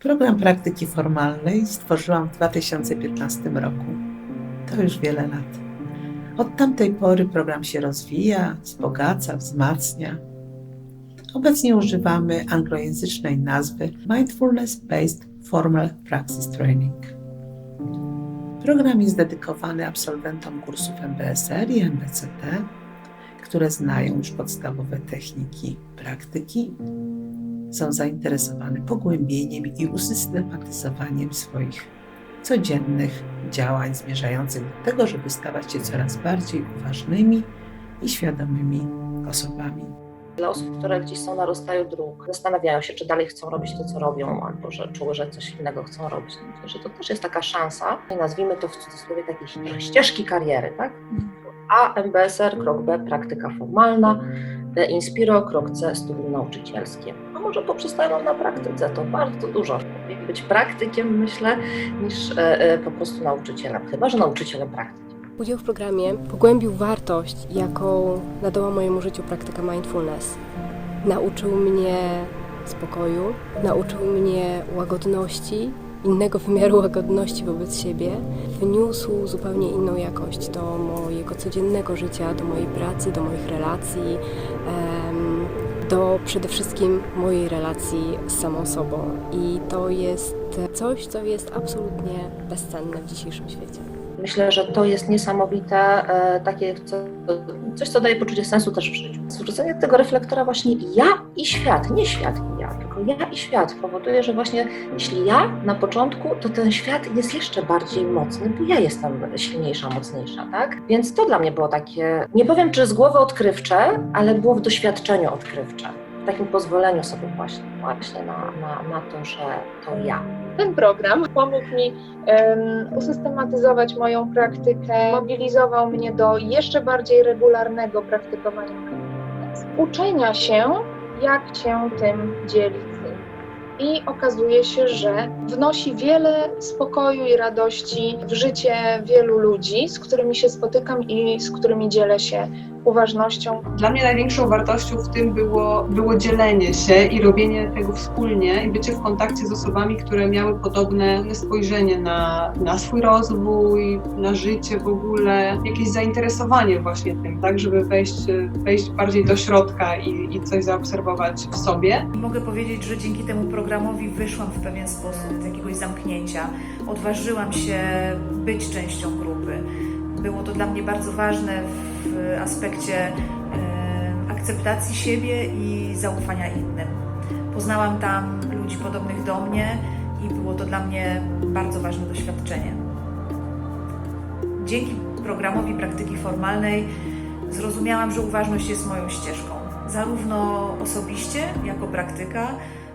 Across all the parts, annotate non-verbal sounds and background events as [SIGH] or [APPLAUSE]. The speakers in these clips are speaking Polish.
Program praktyki formalnej stworzyłam w 2015 roku. To już wiele lat. Od tamtej pory program się rozwija, wzbogaca, wzmacnia. Obecnie używamy anglojęzycznej nazwy Mindfulness Based Formal Praxis Training. Program jest dedykowany absolwentom kursów MBSR i MBCT, które znają już podstawowe techniki praktyki, są zainteresowane pogłębieniem i usystematyzowaniem swoich codziennych działań zmierzających do tego, żeby stawać się coraz bardziej uważnymi i świadomymi osobami. Dla osób, które gdzieś są na rozstaju dróg, zastanawiają się, czy dalej chcą robić to, co robią, albo że czuły, że coś innego chcą robić. Myślę, że to też jest taka szansa, nazwijmy to w cudzysłowie takiej ścieżki kariery, tak? A MBSR, krok B, praktyka formalna, B, Inspiro, krok C, studium nauczycielskie. Może poprzestają na praktyce, to bardzo dużo. Być praktykiem, myślę, niż e, e, po prostu nauczycielem, chyba że nauczycielem praktyki. Udział w programie pogłębił wartość, jaką nadała mojemu życiu praktyka mindfulness. Nauczył mnie spokoju, nauczył mnie łagodności, innego wymiaru [LAUGHS] łagodności wobec siebie. Wniósł zupełnie inną jakość do mojego codziennego życia, do mojej pracy, do moich relacji, do przede wszystkim mojej relacji z samą sobą. I to jest coś, co jest absolutnie bezcenne w dzisiejszym świecie. Myślę, że to jest niesamowite, e, takie co, coś, co daje poczucie sensu też w życiu. Zwrócenie tego reflektora właśnie ja i świat, nie świat ja, i świat powoduje, że właśnie jeśli ja na początku, to ten świat jest jeszcze bardziej mocny, bo ja jestem silniejsza, mocniejsza, tak? Więc to dla mnie było takie, nie powiem czy z głowy odkrywcze, ale było w doświadczeniu odkrywcze. W takim pozwoleniu sobie właśnie, właśnie na, na, na to, że to ja. Ten program pomógł mi em, usystematyzować moją praktykę, mobilizował mnie do jeszcze bardziej regularnego praktykowania uczenia się, jak się tym dzielić. I okazuje się, że wnosi wiele spokoju i radości w życie wielu ludzi, z którymi się spotykam i z którymi dzielę się uważnością. Dla mnie największą wartością w tym było, było dzielenie się i robienie tego wspólnie i bycie w kontakcie z osobami, które miały podobne spojrzenie na, na swój rozwój, na życie w ogóle, jakieś zainteresowanie właśnie tym, tak, żeby wejść, wejść bardziej do środka i, i coś zaobserwować w sobie. Mogę powiedzieć, że dzięki temu programowi wyszłam w pewien sposób z jakiegoś zamknięcia. Odważyłam się być częścią grupy. Było to dla mnie bardzo ważne w aspekcie e, akceptacji siebie i zaufania innym. Poznałam tam ludzi podobnych do mnie i było to dla mnie bardzo ważne doświadczenie. Dzięki programowi praktyki formalnej zrozumiałam, że uważność jest moją ścieżką. Zarówno osobiście, jako praktyka,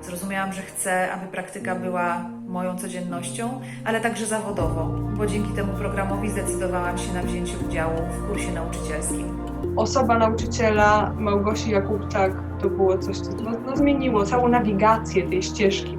zrozumiałam, że chcę, aby praktyka była moją codziennością, ale także zawodowo, bo dzięki temu programowi zdecydowałam się na wzięcie udziału w kursie nauczycielskim. Osoba nauczyciela Małgosi Jakubczak to było coś, co no, no, zmieniło całą nawigację tej ścieżki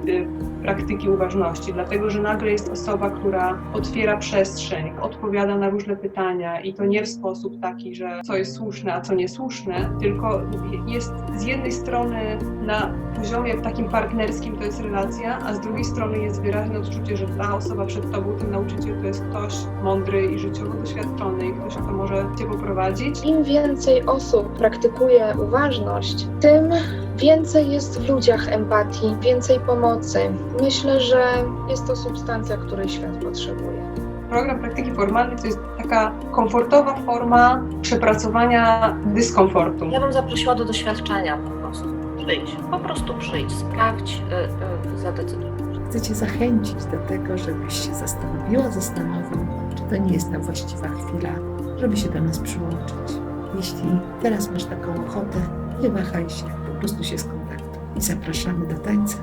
praktyki uważności, dlatego że nagle jest osoba, która otwiera przestrzeń, odpowiada na różne pytania i to nie w sposób taki, że co jest słuszne, a co niesłuszne, tylko jest z jednej strony na poziomie takim partnerskim to jest relacja, a z drugiej strony jest wyraźne odczucie, że ta osoba przed tobą, ten nauczyciel to jest ktoś mądry i życiowo doświadczony i ktoś, kto może cię poprowadzić. Im więcej osób praktykuje uważność, tym więcej jest w ludziach empatii, więcej pomocy. Myślę, że jest to substancja, której świat potrzebuje. Program praktyki formalnej to jest taka komfortowa forma przepracowania dyskomfortu. Ja bym zaprosiła do doświadczenia po prostu. Przyjdź, po prostu przyjdź, sprawdź, y, y, zadecyduj. Chcę Cię zachęcić do tego, żebyś się zastanowiła, zastanowił, czy to nie jest ta właściwa chwila, żeby się do nas przyłączyć. Jeśli teraz masz taką ochotę, nie wahaj się, prostu się skontaktuj. I zapraszamy do tańca.